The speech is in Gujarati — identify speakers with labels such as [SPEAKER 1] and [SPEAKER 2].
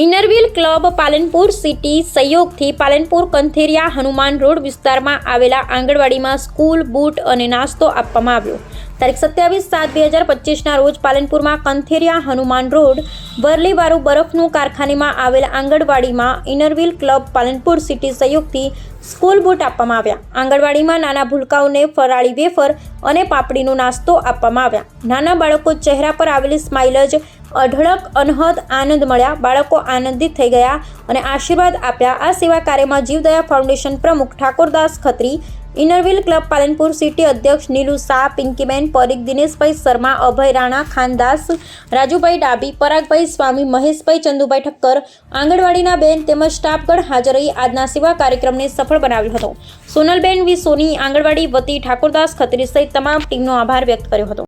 [SPEAKER 1] ઇનરવ્હીલ ક્લબ પાલનપુર સિટી સહયોગથી પાલનપુર કંથેરિયા હનુમાન રોડ વિસ્તારમાં આવેલા આંગણવાડીમાં સ્કૂલ, બૂટ અને નાસ્તો આપવામાં આવ્યો. તારીખ સત્યાવીસ સાત બે હજાર પચીસના રોજ પાલનપુરમાં કંથેરિયા હનુમાન રોડ વરલીવાળું બરફનું કારખાનેમાં આવેલ આંગણવાડીમાં Inner Wheel club Palanpur city સહયોગથી સ્કૂલ, બૂટ આપવામાં આવ્યા. આંગણવાડીમાં નાના ભૂલકાઓને ફરાળી વેફર અને પાપડીનો નાસ્તો આપવામાં આવ્યા. નાના બાળકો ચહેરા પર આવેલી સ્માઇલ જ અઢળક અનહદ આનંદ મળ્યા. બાળકો આનંદિત થઈ ગયા અને આશીર્વાદ આપ્યા. આ સેવા કાર્યમાં જીવદયા ફાઉન્ડેશન પ્રમુખ Thakordas Khatri, Inner Wheel club Palanpur city અધ્યક્ષ નીલુ શાહ, પિંકીબેન પરીખ દિનેશભાઈ શર્મા, અભય રાણા ખાનદાસ, રાજુભાઈ ડાબી પરાગભાઈ સ્વામી, મહેશભાઈ ચંદુભાઈ ઠક્કર, આંગણવાડીના બેન તેમજ સ્ટાફગણ હાજર રહી. આજના સેવા કાર્યક્રમને સફળ બનાવ્યો હતો. સોનલબેન વી સોની, આંગણવાડી વતી ઠાકોરદાસ ખત્રી સહિત તમામ ટીમનો આભાર વ્યક્ત કર્યો હતો.